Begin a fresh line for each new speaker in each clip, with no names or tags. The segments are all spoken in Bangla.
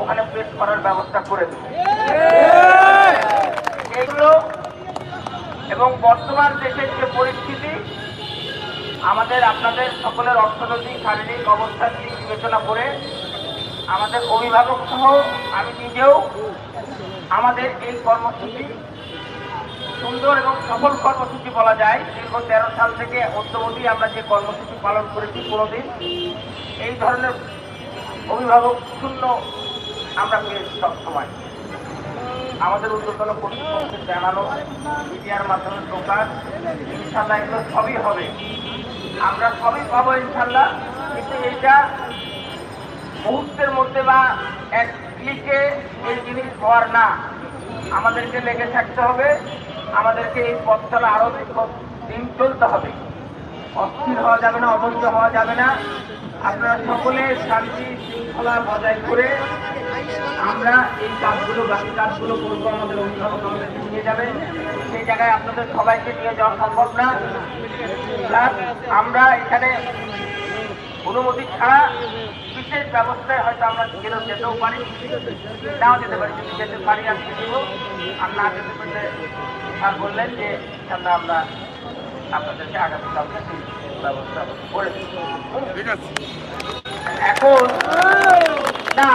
ওখানে পেশ করার ব্যবস্থা করে দেব এগুলো এবং বর্তমান দেশের যে পরিস্থিতি, আমাদের আপনাদের সকলের অর্থনৈতিক, শারীরিক অবস্থার দিক বিবেচনা করে আমাদের অভিভাবক সহ আমি নিজেও আমাদের এই কর্মসূচি, সুন্দর এবং সফল কর্মসূচি বলা যায়। দীর্ঘ তেরো সাল থেকে অদ্যবধি আমরা যে কর্মসূচি পালন করেছি কোনোদিন এই ধরনের অভিভাবক শূন্য, আমরা পেয়েছি সবসময়। আমাদের উদ্যোতন কর্তৃপক্ষকে জানানো, মিডিয়ার মাধ্যমে প্রকাশ ইনশাল্লাহ এগুলো সবই হবে। আমরা সবই পাবো ইনশাল্লাহ কিন্তু এটা মুহূর্তের মধ্যে বা এক ক্লিকে এই জিনিস হওয়ার না। আমাদেরকে লেগে থাকতে হবে, আমাদেরকে এই পথ চলা আরও দিন চলতে হবে। অস্থির হওয়া যাবে না, অবৈধ হওয়া যাবে না। আপনারা সকলে শান্তি শৃঙ্খলা বজায় করে আমরা এই কাজগুলো, বাকি কাজগুলো করব, আমাদের অভিভাবক আমাদেরকে নিয়ে যাবে সেই জায়গায় আপনাদের সবাইকে নিয়ে যাওয়া সম্ভব না। আমরা এখানে অনুমতি ছাড়া বিশেষ ব্যবস্থায় হয়তো আমরা গেলেও যেতেও পারি। নাও যেতে পারি, যদি যেতে পারি আর না যেতে পারলে স্যার বললেন যে আমরা আপনাদেরকে আগামীকালকে সেই ব্যবস্থা করে
ঠিক আছে।
এখন না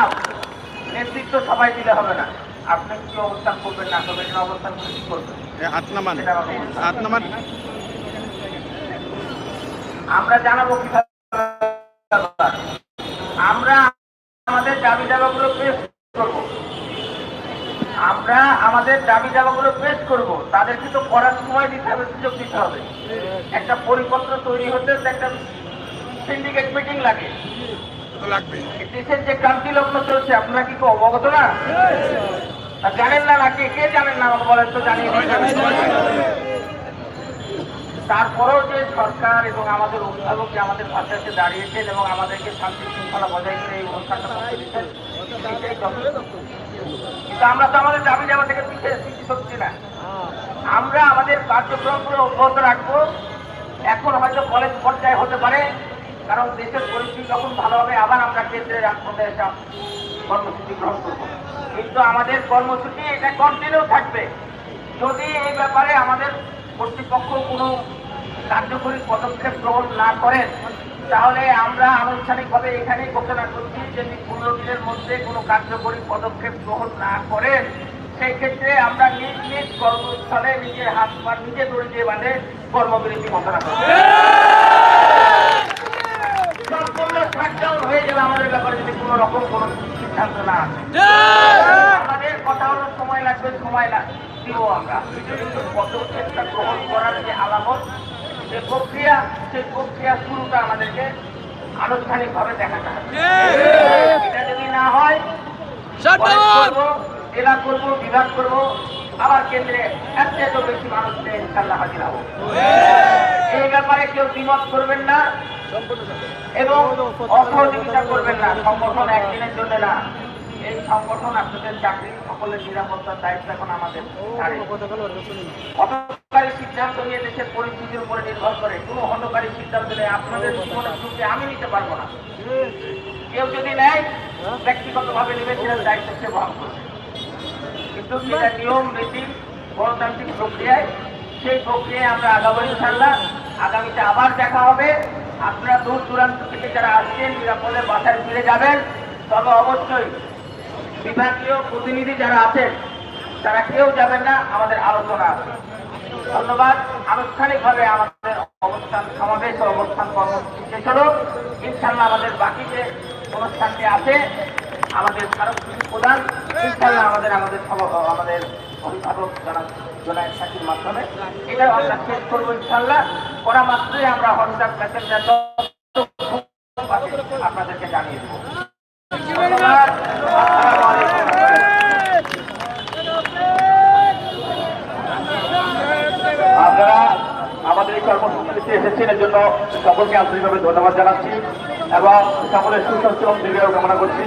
নেতৃত্ব সবাই দিলে হবে না। আপনি কি অবস্থান করবেন না করবেন অবস্থান করে কি করবেন?
হাত নামান হাত নামান।
আমরা জানাব কীভাবে আমরা আমাদের দাবি দাবাগুলো পেশ করব আমরা আমাদের দাবি দাবাগুলো পেশ করব তাদেরকে তো করার সময় দিতে হবে সুযোগ দিতে হবে। একটা পরিপত্র তৈরি হতে একটা সিন্ডিকেট মিটিং লাগে। দেশের যে ক্রান্তি লগ্ন চলছে আপনারা কি অবগত না? জানেন না নাকি কে জানেন না আমাকে বলেন তো জানিয়ে। তারপরেও যে সরকার এবং আমাদের অভিভাবক যে আমাদের পাশে এসে দাঁড়িয়েছেন এবং আমাদেরকে শান্তি শৃঙ্খলা বজায় করে এই অনুষ্ঠানটা করতে দিচ্ছেন কিন্তু আমরা তো আমাদের দাবি জামা থেকে পিছিয়ে হচ্ছি না। আমরা আমাদের কার্যক্রমগুলো অব্যাহত রাখব। এখন হয়তো কলেজ পর্যায়ে হতে পারে, কারণ দেশের পরিস্থিতি যখন ভালো হবে, আবার আমরা কেন্দ্রের রাজপথে এসে কর্মসূচি গ্রহণ করব। কিন্তু আমাদের কর্মসূচি এটা কন্টিনিউ থাকবে। যদি এই ব্যাপারে আমাদের কর্তৃপক্ষ কোনো কার্যকরী পদক্ষেপ গ্রহণ না করেন, তাহলে আমরা আনুষ্ঠানিকভাবে এখানেই ঘোষণা করছি যদি পনেরো দিনের মধ্যে কোনো কার্যকরী পদক্ষেপ গ্রহণ না করেন। সেই ক্ষেত্রে আমরা নিজ নিজ কর্মস্থলে নিজের হাত পা নিজে দড়ি দিয়ে বাঁধে কর্মবিরতি ঘোষণা করব হয়ে যাবে আমাদের ব্যাপারে যদি কোনো রকম কোনো সিদ্ধান্ত না আসে, আমাদের কথা হলো সময় লাগবে, সময় লাগ- দিব আমরা। কিন্তু পদক্ষেপটা গ্রহণ করার যে আলামত যে প্রক্রিয়া সেই প্রক্রিয়া শুরুটা আমাদেরকে আনুষ্ঠানিকভাবে দেখাতে হবে। এটা যদি না হয় জেলা করব বিভাগ করব আবার কেন্দ্রে চেয়েও বেশি মানুষ নিয়ে ইনশাল্লাহ হাজির হব। এই ব্যাপারে কেউ দ্বিমত করবেন না এবং অসহযোগিতা করবেন না। সংগঠন একদিনের জন্য না। এই সংগঠন আপনাদের চাকরি সকলের নিরাপত্তার দায়িত্ব এখন আমাদের। সিদ্ধান্ত নিয়ে দেশের পরিস্থিতির উপরে নির্ভর করে। কোনো হঠকারী সিদ্ধান্ত নেই আপনাদের জীবনের ঝুঁকি আমি নিতে পারব না। কেউ যদি নেয়, ব্যক্তিগতভাবে নেবে সেটার দায়িত্ব সে বহন করবে। কিন্তু সেটা নিয়ম, নীতি, গণতান্ত্রিক প্রক্রিয়ায়, সেই প্রক্রিয়ায় আমরা আগামী ইনশাল্লাহ আগামীতে আবার দেখা হবে। আপনারা দূর দূরান্ত থেকে যারা আসছেন, নিরাপদে বাসায় ফিরে যাবেন। তবে অবশ্যই বিভাগীয় প্রতিনিধি যারা আছেন, তারা কেউ যাবেন না, আমাদের আলোচনা আছে। ধন্যবাদ। আনুষ্ঠানিকভাবে আমাদের অবস্থান, সমাবেশ অবস্থান কর্মসূচি শেষ হলো। ইনশাল্লাহ আমাদের বাকি যে অনুষ্ঠানটি আছে, আমাদের স্মারকলিপি প্রদান ইনশাল্লাহ আমাদের আমাদের আমাদের অভিভাবক যারা জোনায়ের সাকির মাধ্যমে। এটা আমরা শেষ করব ইনশাল্লাহ করা মাত্রই আমরা হোয়াটসঅ্যাপ মেসেঞ্জার আপনাদেরকে জানিয়ে দেবো আসসালামু আলাইকুম আপনারা আমাদের কর্মসূচিতে এসেছেন এর জন্য সকলকে আন্তরিকভাবে ধন্যবাদ জানাচ্ছি এবং সকলের সুস্বাস্থ্য এবং কামনা করছি।